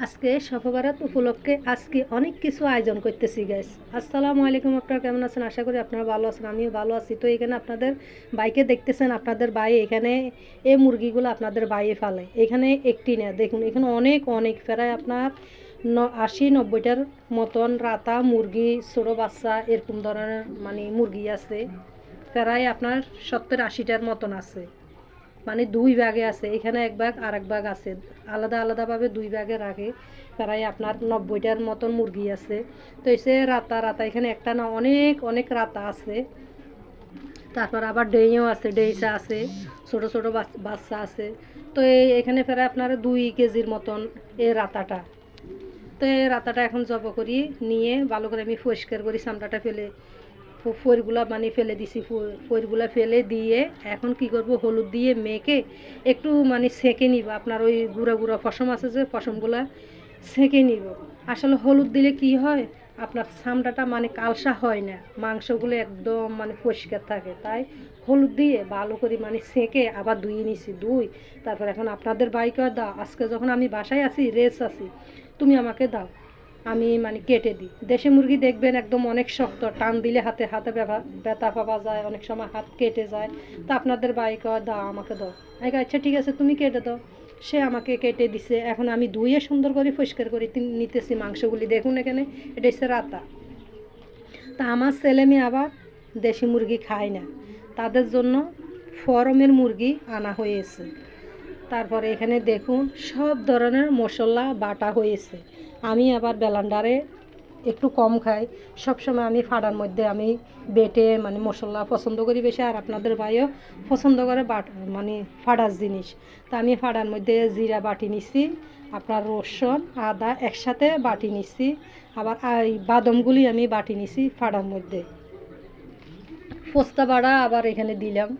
আজকে সফবারাত উপলক্ষে আজকে অনেক কিছু আয়োজন করতেছি গ্যাস আসসালামু আলাইকুম, আপনারা কেমন আছেন? আশা করি আপনারা ভালো আছেন, আমিও ভালো আছি। তো এখানে আপনাদের বাইকে দেখতেছেন, আপনাদের বাই এখানে এই মুরগিগুলো আপনাদের বাইয়ে ফালে। এখানে একটি না, দেখুন, এখানে অনেক অনেক, প্রায় আপনার ন, আশি, নব্বইটার মতন রাতা মুরগি, ছোটো বাচ্চা, এরকম ধরনের মানে মুরগি আছে। প্রায় আপনার সত্তর, আশিটার মতন আছে। মানে দুই ভাগে আছে, এখানে এক ভাগ আর এক ভাগ আছে। আলাদা আলাদাভাবে দুই ভাগে রাখে, প্রায় আপনার নব্বইটার মতন মুরগি আছে। তো এসে রাতা রাতা, এখানে একটা না অনেক অনেক রাতা আছে। তারপর আবার ডেইও আছে, ডেইসা আছে, ছোট ছোট বাচ্চা আছে। তো এই এখানে প্রায় আপনার দুই কেজির মতন এই রাতাটা। তো এই রাতাটা এখন জব করি, নিয়ে ভালো করে আমি পরিষ্কার করি চামড়াটা ফেলে ফইরগুলা মানে ফেলে দিছি ফইরগুলা ফেলে দিয়ে এখন কি করব, হলুদ দিয়ে মেখে একটু মানে সেঁকে নিব। আপনার ওই গুঁড়া গুঁড়া পশম আছে যে, পশমগুলা সেঁকে নিব। আসলে হলুদ দিলে কি হয়, আপনার চামড়াটা মানে কালসা হয় না, মাংসগুলো একদম মানে পরিষ্কার থাকে। তাই হলুদ দিয়ে ভালো করে মানে সেঁকে আবার ধুয়ে নিছি, ধুই। তারপর এখন আপনাদের বাইক দাও। আজকে যখন আমি বাসায় আছি, রেস আছি, তুমি আমাকে দাও। আমি মানে কেটে দিই। দেশি মুরগি দেখবেন একদম অনেক শক্ত, টান দিলে হাতে হাতে ব্যথা- পাওয়া যায়, অনেক সময় হাত কেটে যায়। তা আপনাদের বাইক দাও, আমাকে দাও। আমি আচ্ছা ঠিক আছে, তুমি কেটে দাও। সে আমাকে কেটে দিছে। এখন আমি ধুয়ে সুন্দর করে পরিষ্কার করে নিতেছি মাংসগুলি। দেখুন এখানে, এটা হচ্ছে রাতা। তা আমার ছেলে মেয়ে আবার দেশি মুরগি খায় না। তাদের জন্য ফরমের মুরগি আনা হয়েছে। তারপরে এখানে দেখুন, সব ধরনের মশলা বাটা হয়েছে। আমি আবার বেলান্ডারে একটু কম খাই। সবসময় আমি ফাড়ার মধ্যে আমি বেটে মানে মশলা পছন্দ করি বেশি, আর আপনাদের ভাইও পছন্দ করে বাট মানে ফাড়ার জিনিস। তা আমি ফাড়ার মধ্যে জিরা বাটি নিছি, আপনার রসুন, আদা একসাথে বাটি নিছি, আবার এই বাদামগুলি আমি বাটি নিছি ফাড়ার মধ্যে। পোস্তা বাড়া আবার এখানে দিলাম।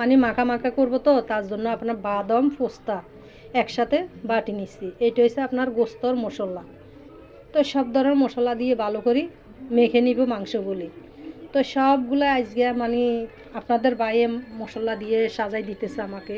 মানে মাখা মাখা করব তো, তার জন্য আপনার বাদাম, পোস্তা একসাথে বাটি নিচ্ছি। এটা হচ্ছে আপনার গোস্তর মশলা। তো সব ধরনের মশলা দিয়ে ভালো করে, মেখে নিব মাংসগুলি। তো সবগুলো আজকে মানে আপনাদের বাইরে মশলা দিয়ে সাজাই দিতেছে আমাকে।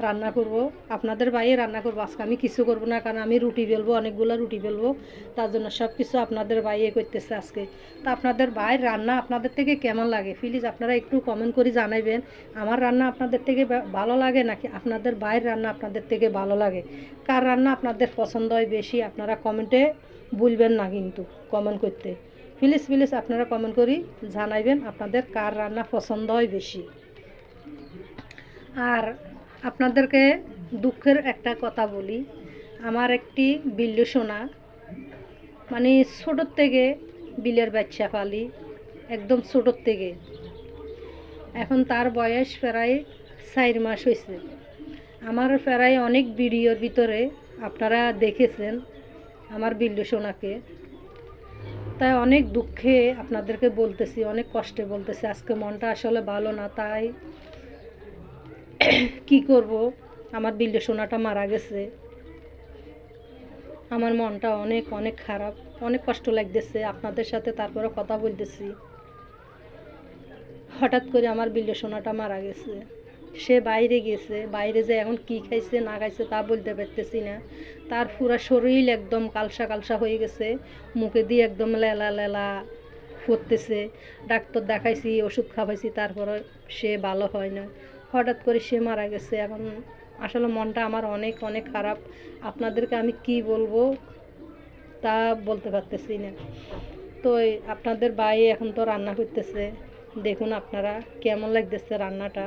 রান্না করব। আপনাদের বাইরে রান্না করব। আজকে আমি কিছু করব না, কারণ আমি রুটি বেলবো, অনেকগুলো রুটি বেলবো। তার জন্য সব কিছু আপনাদের বাইরে করতেছে আজকে। তা আপনাদের বাইর রান্না আপনাদের থেকে কেমন লাগে? প্লিজ আপনারা একটু কমেন্ট করে জানাবেন আমার রান্না আপনাদের থেকে ভালো লাগে নাকি আপনাদের বাইরের রান্না আপনাদের থেকে ভালো লাগে? কার রান্না আপনাদের পছন্দ হয় বেশি? আপনারা কমেন্টে বলবেন না কিন্তু কমেন্ট করতে। প্লিজ প্লিজ আপনারা কমেন্ট করি জানাইবেন আপনাদের কার রান্না পছন্দ হয় বেশি। আর আপনাদেরকে দুঃখের একটা কথা বলি। আমার একটি বিল্লু সোনা মানে ছোটোর থেকে বিলের বাচ্চা পালি, একদম ছোটোর থেকে। এখন তার বয়স প্রায় চার মাস হয়েছে। আমার প্রায় অনেক ভিডিওর ভিতরে আপনারা দেখেছেন আমার বিল্লু সোনাকে। তাই অনেক দুঃখে আপনাদেরকে বলতেছি, অনেক কষ্টে বলতেছি, আজকে মনটা আসলে ভালো না, তাই কি করব? আমার বিল্লু সোনাটা মারা গেছে। আমার মনটা অনেক অনেক খারাপ, অনেক কষ্ট লাগতেছে। আপনাদের সাথে তারপরে কথা বলতেছি। হঠাৎ করে আমার বিল্লু সোনাটা মারা গেছে। সে বাইরে গেছে, বাইরে যে এখন কি খাইছে, না খাইছে তা বলতে পারতেছি না। তার পুরা শরীর একদম কালসা কালসা হয়ে গেছে। মুখে দিয়ে একদম লেলা লেলা করতেছে ডাক্তার দেখাইছি, ওষুধ খাওয়াইছি তারপরে সে ভালো হয় না। হঠাৎ করে সে মারা গেছে। এখন আসলে মনটা আমার অনেক অনেক খারাপ। আপনাদেরকে আমি কি বলব তা বলতে পারতেছি না। তো আপনাদের ভাই এখন তো রান্না করতেছে। দেখুন আপনারা কেমন লাগতেছে রান্নাটা।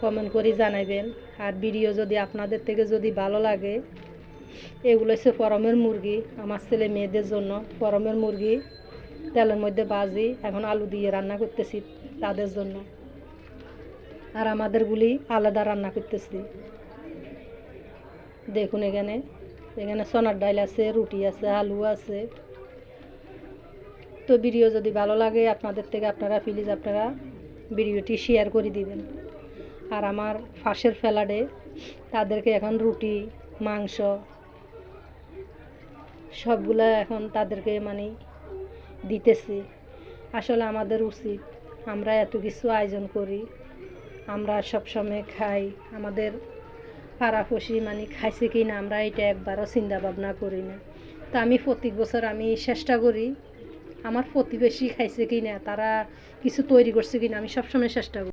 কমেন্ট করে জানাবেন। আর ভিডিও যদি আপনাদের থেকে যদি ভালো লাগে, এগুলো হচ্ছে ফরমের মুরগি। আমার ছেলে মেয়েদের জন্য ফরমের মুরগি, তেলের মধ্যে বাজি এখন আলু দিয়ে রান্না করতেছি তাদের জন্য। আর আমাদেরগুলি আলাদা রান্না করতেছি। দেখুন এখানে এখানে সোনার ডাল আছে, রুটি আছে, আলু আছে। তো ভিডিও যদি ভালো লাগে, আপনাদের থেকে আপনারা প্লিজ আপনারা ভিডিওটি শেয়ার করে দিবেন। আর আমার ফাঁসের ফ্যালাডে তাদেরকে এখন রুটি, মাংস, সবগুলা এখন তাদেরকে মানে দিতেছি। আসলে আমাদের উচিত আমরা এত কিছু আয়োজন করি আমরা সবসময় খাই। আমাদের পাড়াপড়শি মানে খাইছে কি না আমরা এটা একবারও চিন্তা ভাবনা করি না। তো আমি প্রত্যেক বছর আমি চেষ্টা করি আমার প্রতিবেশী খাইছে কি না তারা কিছু তৈরি করছে কি না আমি সবসময় চেষ্টা করি।